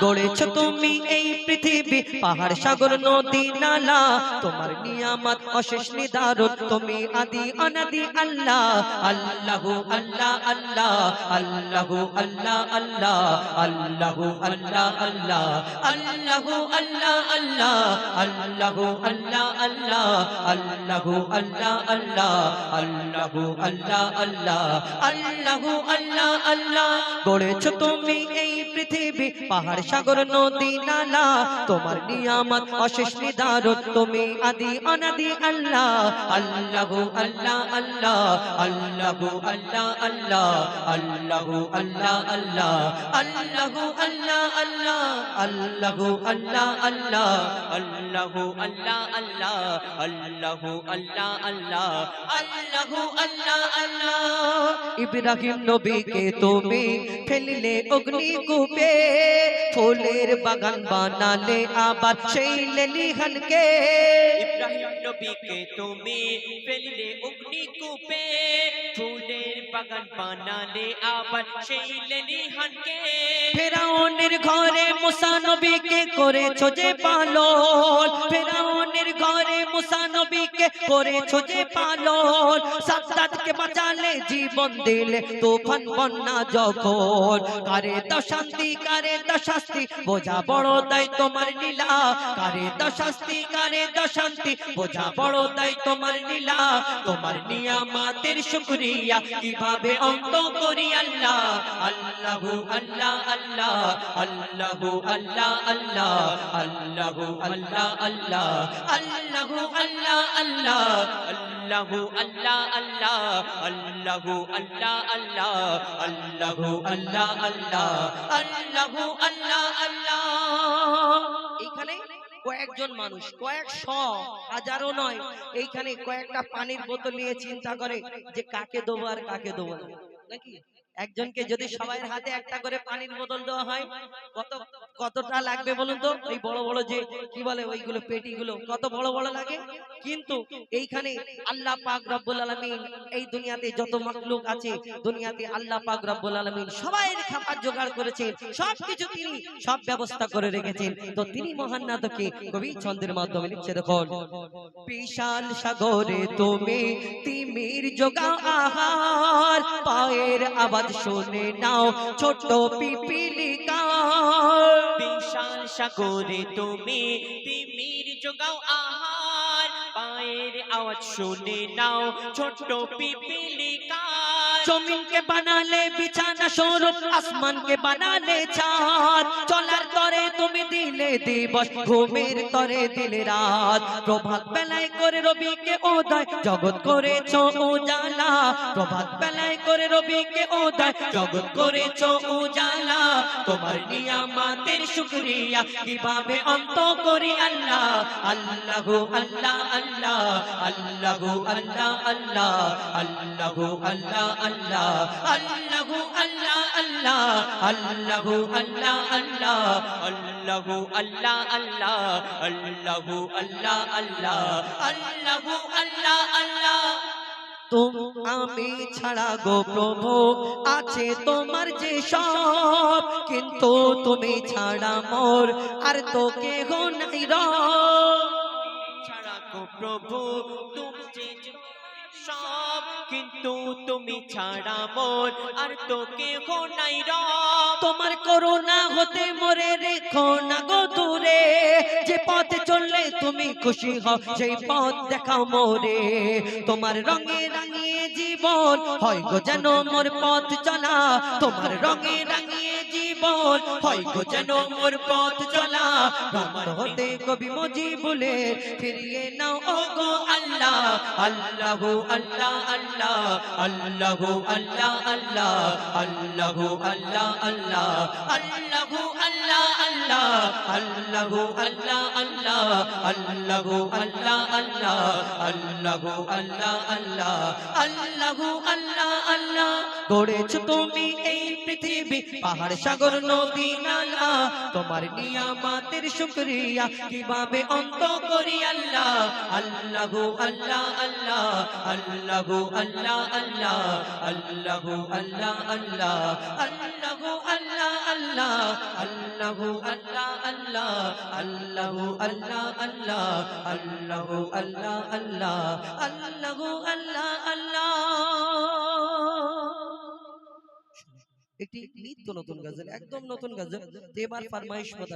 গড়েছ তুমি এই পৃথিবী, পাহাড়, সাগর, নদী, নালা। তোমার নিয়ামত, অশেষ নিদারুন তুমি আদি, অনাদি, আল্লাহ। আল্লাহু, আল্লাহ আল্লাহ। আল্লাহু, আল্লাহ আল্লাহ। আল্লাহু, আল্লাহ আল্লাহ। আল্লাহু, আল্লাহ আল্লাহ। আল্লাহু, আল্লাহ আল্লাহ। আল্লাহু, আল্লাহ আল্লাহ। আল্লাহু, আল্লাহ আল্লাহ। আল্লাহু, আল্লাহ আল্লাহ। গড়েছ তুমি এই পৃথিবী, পাহাড় সাগর নদী নালা, তোমার নিয়ামত অশেষ নিদারুন তুমি আদি অনাদি আল্লাহ, আল্লাহু আল্লাহ আল্লাহ, আল্লাহু আল্লাহ আল্লাহ, আল্লাহু আল্লাহ আল্লাহ, আল্লাহু আল্লাহ আল্লাহ, আল্লাহু আল্লাহ আল্লাহ, আল্লাহু আল্লাহ আল্লাহ, আল্লাহু আল্লাহ আল্লাহ, আল্লাহু আল্লাহ আল্লাহ। ইব্রাহিম নবীকে তুমি ফেলিলে অগ্নি কূপে ফুলের বাগান বানালে আবার সেই লেলিহানকে ইব্রাহিম নবীকে তুমি ফেললে অগ্নিকূপে ফুলের বাগান বানালে আবার সেই লেলিহানকে ফেরাউনের ঘরে মুসা নবীকে করেছ যে পালন। ফেরাউনের ঘরে মুসা নবীকে করেছ যে পালন। সাদ্দাতকে বাঁচালে জীবন দিলে তুফান বন্যা যখন কারে তো শান্তি কারে তো শাস্তি বোঝা বড় তাই তোমার নীলা কারে তো শাস্তি কারে তো শান্তি বোঝা বড় তাই তোমার নীলা তোমার নিয়ামাতের শুকরিয়া কীভাবে অন্ত করি আল্লাহ? আল্লাহু আল্লাহ আল্লাহ আল্লাহু আল্লাহ আল্লাহ আল্লাহু আল্লাহ আল্লাহ আল্লাহু আল্লাহ আল্লাহ আল্লাহু আল্লাহ আল্লাহ আল্লাহু আল্লাহ আল্লাহ আল্লাহু আল্লাহ আল্লাহ আল্লাহু আল্লাহ কয়েকজন মানুষ কয়েকশ হাজারও নয়, এইখানে কয়েকটা পানির বোতল নিয়ে চিন্তা করে যে কাকে দেবো আর কাকে দেবো নাকি? একজনকে যদি সবাই হাতে একটা করে পানির বোতল দেওয়া হয় কত কতটা লাগবে বলুন তো? এই বড় বড় যে কি বলে ওইগুলো পেটিগুলো কত বড় বড় লাগে? কিন্তু এইখানে আল্লাহ পাক রব্বুল আলামিন এই দুনিয়াতে যত মাখলুক আছে দুনিয়াতে আল্লাহ পাক রব্বুল আলামিন সবাই খাবার জোগাড় করেছেন সবকিছু তিনি সব ব্যবস্থা করে রেখেছেন। তো তিনি মহান নাটকে কবি ছন্দের মাধ্যমে লিখছে দেখুন। বিশাল সাগরে তুমি তিমির যোগাও আহার পায়ের আওয়াজ শুনে নাও ছোট পিপিলিকা। বিশাল সাগরে তুমি তিমির যোগাও আহার। পায়ের আওয়াজ শুনে নাও, ছোট্ট পিপিলিকা। জমিনকে বানালে বিছানা স্বরূপ, আসমানকে বানালে চাঁদ চলার তরে তুমি দিলে দিবস, ঘুমের তরে দিলে রাত। প্রভাত বেলায় করে রবিকে ওদয় জগৎ করেছ উজালা। প্রভাত বেলায় করে রবিকে ওদয় জগৎ করেছ উজালা। তোমার নিয়ামাতের শুকরিয়া কীভাবে অন্ত করি আল্লাহ আল্লাহু, আল্লাহ আল্লাহ আল্লাহু, আল্লাহ আল্লাহ আল্লাহু, আল্লাহ। আল্লাহ, আল্লাহু আল্লাহ আল্লাহ, আল্লাহু আল্লাহ আল্লাহ, আল্লাহু আল্লাহ আল্লাহ, আল্লাহু আল্লাহ তুম আমি ছাড়া গো প্রভু, আছে তোমার যে সব, কিন্তু তুমি ছাড়া মোর আর তো কেহ নাই র গো প্রভু, তুমি সব, কিন্তু তুমি ছাড়া মোর আর তো কেহ নাই রব। তোমার করোনা হতে মরে রেখো না গো দূরে। যে পথে চললে তুমি খুশি হও, সেই পথ দেখাও মোরে। তোমার রঙে রাঙিয়ে জীবন হয় গো যেন মোর পথ চলা। তোমার রঙে রাঙিয়ে জীবন, হয় গো যেন মোর পথ চলা। আমার হতে কবি মজি বলে ফিরিয়ে নাও ও গো আল্লাহ। আল্লাহ আল্লাহ আল্লাহ। আল্লাহ আল্লাহ আল্লাহ। আল্লাহ আল্লাহ আল্লাহ। আল্লাহ আল্লাহ আল্লাহ আল্লাহ আল্লাহ আল্লাহ আল্লাহ আল্লাহ আল্লাহ আল্লাহ আল্লাহ আল্লাহ আল্লাহ আল্লাহ আল্লাহ। গড়েছ তুমি এই পৃথিবী, পাহাড়, সাগর, নদী, নালা। তোমার নিয়ামাতের শুকরিয়া কীভাবে অন্ত করি আল্লাহ? আল্লাহ আল্লাহ আল্লাহ আল্লাহ আল্লাহ আল্লাহ আল্লাহ আল্লাহ আল্লাহ আল্লাহ আল্লাহ। আল্লাহ আল্লাহ আল্লাহ আল্লাহ আল্লাহ আল্লাহ আল্লাহ আল্লাহ আল্লাহ নিত্য নতুন গাজল, একদম নতুন গাজল এবার ফরমাইশ